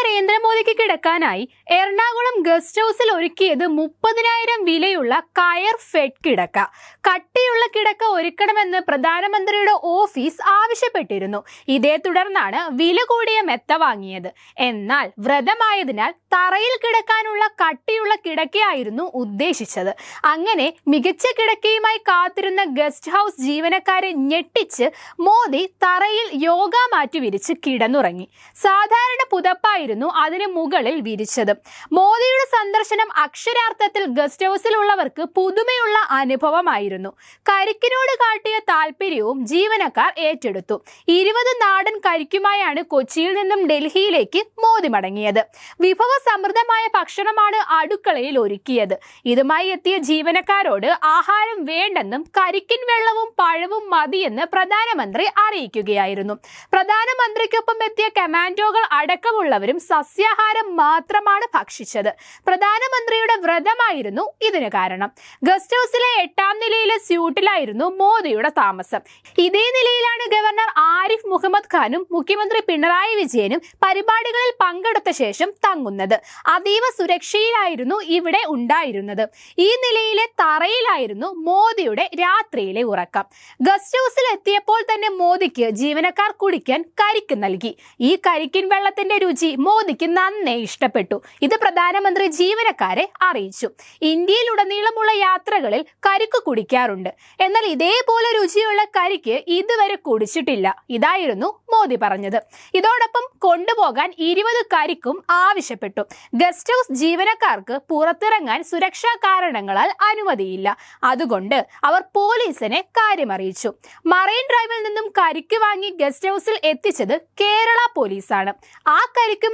നരേന്ദ്രമോദിക്ക് കിടക്കാനായി എറണാകുളം ഗസ്റ്റ് ഹൗസിൽ ഒരുക്കിയത് മുപ്പതിനായിരം വിലയുള്ള കയർ ഫെഡ് കിടക്ക. കട്ടിയുള്ള കിടക്ക ഒരുക്കണമെന്ന് പ്രധാനമന്ത്രിയുടെ ഓഫീസ് ആവശ്യപ്പെട്ടിരുന്നു. ഇതേ തുടർന്നാണ് വില കൂടിയ മെത്ത വാങ്ങിയത്. എന്നാൽ വ്രതമായതിനാൽ തറയിൽ കിടക്കാനുള്ള കട്ടിയുള്ള കിടക്കയായിരുന്നു ഉദ്ദേശിച്ചത്. അങ്ങനെ മികച്ച കിടക്കയുമായി കാത്തിരുന്ന ഗസ്റ്റ് ഹൗസ് ജീവനക്കാരെ ഞെട്ടിച്ച് മോദി തറയിൽ യോഗ മാറ്റി വിരിച്ച് കിടന്നുറങ്ങി. സാധാരണ പുതപ്പായിരുന്നു അതിന് മുകളിൽ വിരിച്ചത്. മോദിയുടെ സന്ദർശനം അക്ഷരാർത്ഥത്തിൽ ഗസ്റ്റ് ഹൗസിലുള്ളവർക്ക് പുതുമയുള്ള അനുഭവമായിരുന്നു. കരിക്കിനോട് കാട്ടിയ താല്പര്യവും ജീവനക്കാർ ഏറ്റെടുത്തു. ഇരുപത് നാടൻ കരിക്കുമായാണ് കൊച്ചിയിൽ നിന്നും ഡൽഹിയിലേക്ക് മോദി മടങ്ങിയത്. വിഭവ സമൃദ്ധമായ ഭക്ഷണമാണ് അടുക്കളയിൽ ഒരുക്കിയത്. ഇതുമായി എത്തിയ ജീവനക്കാരോട് ആഹാരം വേണ്ടെന്നും കരിക്കിൻ വെള്ളവും പഴവും മതിയെന്ന് പ്രധാനമന്ത്രി അറിയിക്കുകയായിരുന്നു. പ്രധാനമന്ത്രിക്കൊപ്പം എത്തിയ കമാൻഡോകൾ അടക്കമുള്ളവരും സസ്യാഹാരം മാത്രമാണ് ഭക്ഷിച്ചത്. പ്രധാനമന്ത്രിയുടെ വ്രതമായിരുന്നു ഇതിന് കാരണം. ഗസ്റ്റ് ഹൗസിലെ എട്ടാം നിലയിലെ സ്യൂട്ടിലായിരുന്നു മോദിയുടെ താമസം. ഇതേ നിലയിലാണ് ഗവർണർ ആരിഫ് മുഹമ്മദ് ഖാനും മുഖ്യമന്ത്രി പിണറായി വിജയനും പരിപാടികളിൽ പങ്കെടുത്ത ശേഷം തങ്ങുന്നത്. അതീവ സുരക്ഷയിലായിരുന്നു ഇവിടെ ഉണ്ടായിരുന്നത്. ഈ നിലയിലെ തറയിലായിരുന്നു മോദിയുടെ രാത്രിയിലെ ഉറക്കം. ഗസ്റ്റ് ഹൗസിൽ എത്തിയപ്പോൾ തന്നെ മോദിക്ക് ജീവനക്കാർ കുടിക്കാൻ കരിക്ക് നൽകി. ഈ കരിക്കിൻ വെള്ളത്തിന്റെ രുചി മോദിക്ക് നന്നേ ഇഷ്ടപ്പെട്ടു. ഇത് പ്രധാനമന്ത്രി ജീവനക്കാരെ അറിയിച്ചു. ഇന്ത്യയിലുടനീളമുള്ള യാത്രകളിൽ കരിക്ക് കുടിക്കാറുണ്ട്. എന്നാൽ ഇതേപോലെ രുചിയുള്ള കരിക്ക് ഇതുവരെ കുടിച്ചിട്ടില്ല. ഇതായിരുന്നു മോദി പറഞ്ഞത്. ഇതോടൊപ്പം കൊണ്ടുപോകാൻ ഇരുപത് കരിക്കും ആവശ്യപ്പെട്ടു. ഗസ്റ്റ് ഹൗസ് ജീവനക്കാർക്ക് പുറത്തിറങ്ങാൻ സുരക്ഷാ കാരണങ്ങളാൽ അനുമതിയില്ല. അതുകൊണ്ട് അവർ പോലീസിനെ കാര്യമറിയിച്ചു. മറൈൻ ഡ്രൈവിൽ നിന്നും കരിക്ക് വാങ്ങി ഗസ്റ്റ് ഹൗസിൽ എത്തിച്ചത് കേരള പോലീസാണ്. ആ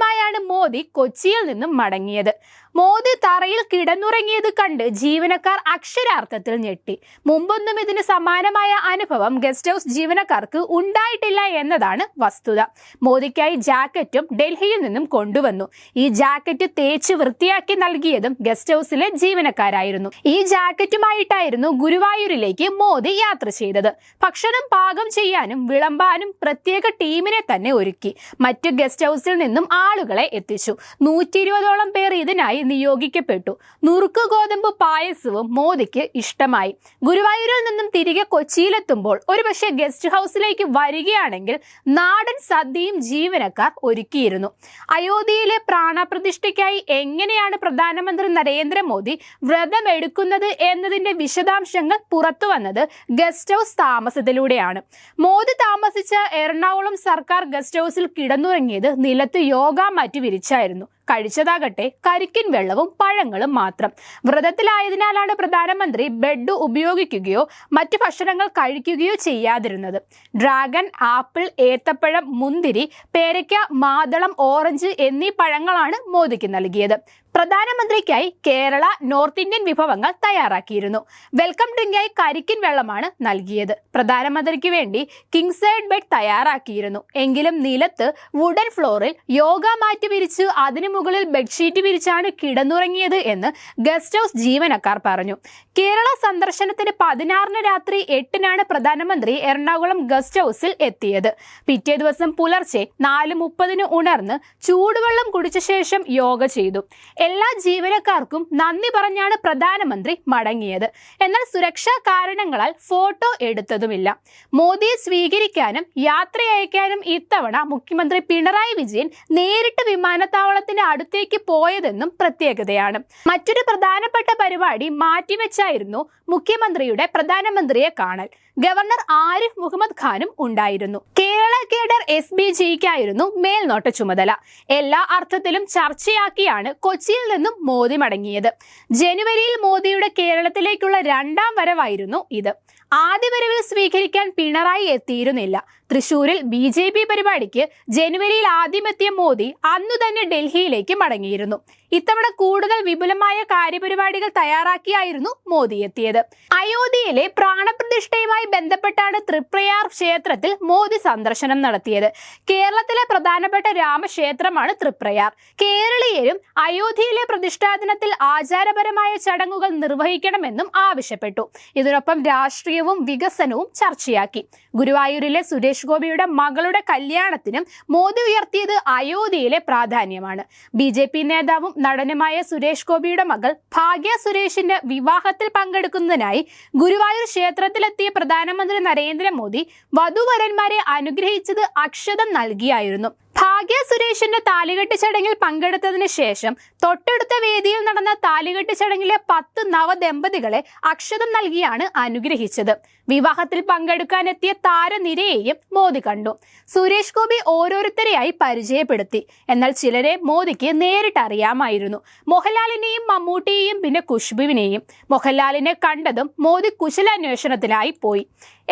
കരിക്കുമായാണ് മോദി കൊച്ചിയിൽ നിന്നും മടങ്ങിയത്. മോദി തറയിൽ കിടന്നുറങ്ങിയത് കണ്ട് ജീവനക്കാർ അക്ഷരാർത്ഥത്തിൽ ഞെട്ടി. മുമ്പൊന്നും ഇതിന് സമാനമായ അനുഭവം ഗസ്റ്റ് ഹൗസ് ജീവനക്കാർക്ക് ഉണ്ടായിട്ടില്ല എന്നതാണ് വസ്തുത. മോദിക്കായി ജാക്കറ്റും ഡൽഹിയിൽ നിന്നും കൊണ്ടുവന്നു. ഈ ജാക്കറ്റ് തേച്ച് വൃത്തിയാക്കി നൽകിയതും ഗസ്റ്റ് ഹൗസിലെ ജീവനക്കാരായിരുന്നു. ഈ ജാക്കറ്റുമായിട്ടായിരുന്നു ഗുരുവായൂരിലേക്ക് മോദി യാത്ര ചെയ്തത്. ഭക്ഷണം പാകം ചെയ്യാനും വിളമ്പാനും പ്രത്യേക ടീമിനെ തന്നെ ഒരുക്കി. മറ്റു ഗസ്റ്റ് ഹൗസിൽ നിന്നും ആളുകളെ എത്തിച്ചു. നൂറ്റി ഇരുപതോളം പേർ ഇതിനായി നിയോഗിക്കപ്പെട്ടു. നുറുക്ക് ഗോതമ്പ് പായസവും മോദിക്ക് ഇഷ്ടമായി. ഗുരുവായൂരിൽ നിന്നും തിരികെ കൊച്ചിയിലെത്തുമ്പോൾ ഒരുപക്ഷെ ഗസ്റ്റ് ഹൗസിലേക്ക് വരികയാണെങ്കിൽ നാടൻ സദ്യയും ജീവനക്കാർ ഒരുക്കിയിരുന്നു. അയോധ്യയിലെ പ്രാണപ്രതിഷ്ഠയ്ക്കായി എങ്ങനെയാണ് പ്രധാനമന്ത്രി നരേന്ദ്രമോദി വ്രതമെടുക്കുന്നത് എന്നതിന്റെ വിശദാംശങ്ങൾ പുറത്തു വന്നത് ഗസ്റ്റ് ഹൗസ് താമസത്തിലൂടെയാണ്. മോദി താമസിച്ച എറണാകുളം സർക്കാർ ഗസ്റ്റ് ഹൗസിൽ കിടന്നുറങ്ങിയത് നിലത്ത് യോഗ മാറ്റി വിരിച്ചായിരുന്നു. കഴിച്ചതാകട്ടെ കരിക്കിൻ വെള്ളവും പഴങ്ങളും മാത്രം. വ്രതത്തിലായതിനാലാണ് പ്രധാനമന്ത്രി ബെഡ് ഉപയോഗിക്കുകയോ മറ്റു ഭക്ഷണങ്ങൾ കഴിക്കുകയോ ചെയ്യാതിരുന്നത്. ഡ്രാഗൺ ആപ്പിൾ ഏത്തപ്പഴം മുന്തിരി പേരയ്ക്ക മാതളം ഓറഞ്ച് എന്നീ പഴങ്ങളാണ് മോദിക്ക് നൽകിയത്. പ്രധാനമന്ത്രിക്കായി കേരള നോർത്ത് ഇന്ത്യൻ വിഭവങ്ങൾ തയ്യാറാക്കിയിരുന്നു. വെൽക്കം ഡ്രിങ്കായി കരിക്കിൻ വെള്ളമാണ് നൽകിയത്. പ്രധാനമന്ത്രിക്ക് വേണ്ടി കിങ് സൈഡ് ബെഡ് തയ്യാറാക്കിയിരുന്നു. എങ്കിലും നിലത്ത് വുഡൻ ഫ്ലോറിൽ യോഗ മാറ്റി വിരിച്ച് അതിനു മുകളിൽ ബെഡ്ഷീറ്റ് വിരിച്ചാണ് കിടന്നുറങ്ങിയത് എന്ന് ഗസ്റ്റ് ഹൗസ് ജീവനക്കാർ പറഞ്ഞു. കേരള സന്ദർശനത്തിന് പതിനാറിന് രാത്രി എട്ടിനാണ് പ്രധാനമന്ത്രി എറണാകുളം ഗസ്റ്റ് ഹൗസിൽ എത്തിയത്. പിറ്റേ ദിവസം പുലർച്ചെ നാല് മുപ്പതിന് ഉണർന്ന് ചൂടുവെള്ളം കുടിച്ച ശേഷം യോഗ ചെയ്തു. എല്ലാ ജീവനക്കാർക്കും നന്ദി പറഞ്ഞാണ് പ്രധാനമന്ത്രി മടങ്ങിയത്. എന്നാൽ സുരക്ഷാ കാരണങ്ങളാൽ ഫോട്ടോ എടുത്തതുമില്ല. മോദിയെ സ്വീകരിക്കാനും യാത്ര അയക്കാനും ഇത്തവണ മുഖ്യമന്ത്രി പിണറായി വിജയൻ നേരിട്ട് വിമാനത്താവളത്തിന്റെ അടുത്തേക്ക് പോയതെന്നും പ്രത്യേകതയാണ്. മറ്റൊരു പ്രധാനപ്പെട്ട പരിപാടി മാറ്റിവെച്ചായിരുന്നു മുഖ്യമന്ത്രിയുടെ പ്രധാനമന്ത്രിയെ കാണൽ. ഗവർണർ ആരിഫ് മുഹമ്മദ് ഖാനും ഉണ്ടായിരുന്നു. കേരള കേഡർ എസ് ബി ജിക്കായിരുന്നു മേൽനോട്ട ചുമതല. എല്ലാ അർത്ഥത്തിലും ചർച്ചയാക്കിയാണ് കൊച്ചിയിൽ നിന്നും മോദി മടങ്ങിയത്. ജനുവരിയിൽ മോദിയുടെ കേരളത്തിലേക്കുള്ള രണ്ടാം വരവായിരുന്നു ഇത്. ആദ്യ വരവിൽ സ്വീകരിക്കാൻ പിണറായി എത്തിയിരുന്നില്ല. തൃശൂരിൽ ബി ജെ പി പരിപാടിക്ക് ജനുവരിയിൽ ആദ്യമെത്തിയ മോദി അന്നു തന്നെ ഡൽഹിയിലേക്ക് മടങ്ങിയിരുന്നു. ഇത്തവണ കൂടുതൽ വിപുലമായ കാര്യപരിപാടികൾ തയ്യാറാക്കിയായിരുന്നു മോദി എത്തിയത്. അയോധ്യയിലെ പ്രാണപ്രതിഷ്ഠയുമായി ബന്ധപ്പെട്ടാണ് തൃപ്രയാർ ക്ഷേത്രത്തിൽ മോദി സന്ദർശനം നടത്തിയത്. കേരളത്തിലെ പ്രധാനപ്പെട്ട രാമക്ഷേത്രമാണ് തൃപ്രയാർ. കേരളീയരും അയോധ്യയിലെ പ്രതിഷ്ഠാ ദിനത്തിൽ ആചാരപരമായ ചടങ്ങുകൾ നിർവഹിക്കണമെന്നും ആവശ്യപ്പെട്ടു. ഇതിനൊപ്പം രാഷ്ട്രീയവും വികസനവും ചർച്ചയാക്കി. ഗുരുവായൂരിലെ സുരേഷ് ഗോപിയുടെ മകളുടെ കല്യാണത്തിനും മോദി ഉയർത്തിയത് അയോധ്യയിലെ പ്രാധാന്യമാണ്. ബി ജെ പി നേതാവും നടനുമായ സുരേഷ് ഗോപിയുടെ മകൾ ഭാഗ്യ സുരേഷിന്റെ വിവാഹത്തിൽ പങ്കെടുക്കുന്നതിനായി ഗുരുവായൂർ ക്ഷേത്രത്തിലെത്തിയ പ്രധാനമന്ത്രി നരേന്ദ്രമോദി വധുവരന്മാരെ അനുഗ്രഹിച്ചത് അക്ഷതം നൽകിയായിരുന്നു. ഭാഗ്യ സുരേഷിന്റെ താലികെട്ട് ചടങ്ങിൽ പങ്കെടുത്തതിന് ശേഷം തൊട്ടടുത്ത വേദിയിൽ നടന്ന താലികെട്ട് ചടങ്ങിലെ പത്ത് നവദമ്പതികളെ അക്ഷതം നൽകിയാണ് അനുഗ്രഹിച്ചത്. വിവാഹത്തിൽ പങ്കെടുക്കാനെത്തിയ താരനിരയെയും മോദി കണ്ടു. സുരേഷ് ഗോപി ഓരോരുത്തരെയായി പരിചയപ്പെടുത്തി. എന്നാൽ ചിലരെ മോദിക്ക് നേരിട്ട് അറിയാമായിരുന്നു. മോഹൻലാലിനെയും മമ്മൂട്ടിയെയും പിന്നെ കുഷ്ബുവിനെയും മോഹൻലാലിനെ കണ്ടതും മോദി കുശലാന്വേഷണത്തിലായി പോയി.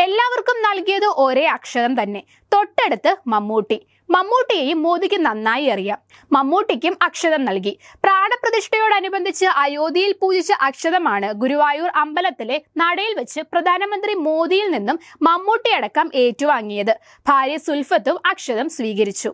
എല്ലാവർക്കും നൽകിയത് ഒരേ അക്ഷരം തന്നെ. തൊട്ടടുത്ത് മമ്മൂട്ടി. മമ്മൂട്ടിയെയും മോദിക്ക് നന്നായി അറിയാം. മമ്മൂട്ടിക്കും അക്ഷതം നൽകി. പ്രാണപ്രതിഷ്ഠയോടനുബന്ധിച്ച് അയോധ്യയിൽ പൂജിച്ച അക്ഷതമാണ് ഗുരുവായൂർ അമ്പലത്തിലെ നടയിൽ വെച്ച് പ്രധാനമന്ത്രി മോദിയിൽ നിന്നും മമ്മൂട്ടിയടക്കം ഏറ്റുവാങ്ങിയത്. ഭാര്യ സുൽഫത്തും അക്ഷതം സ്വീകരിച്ചു.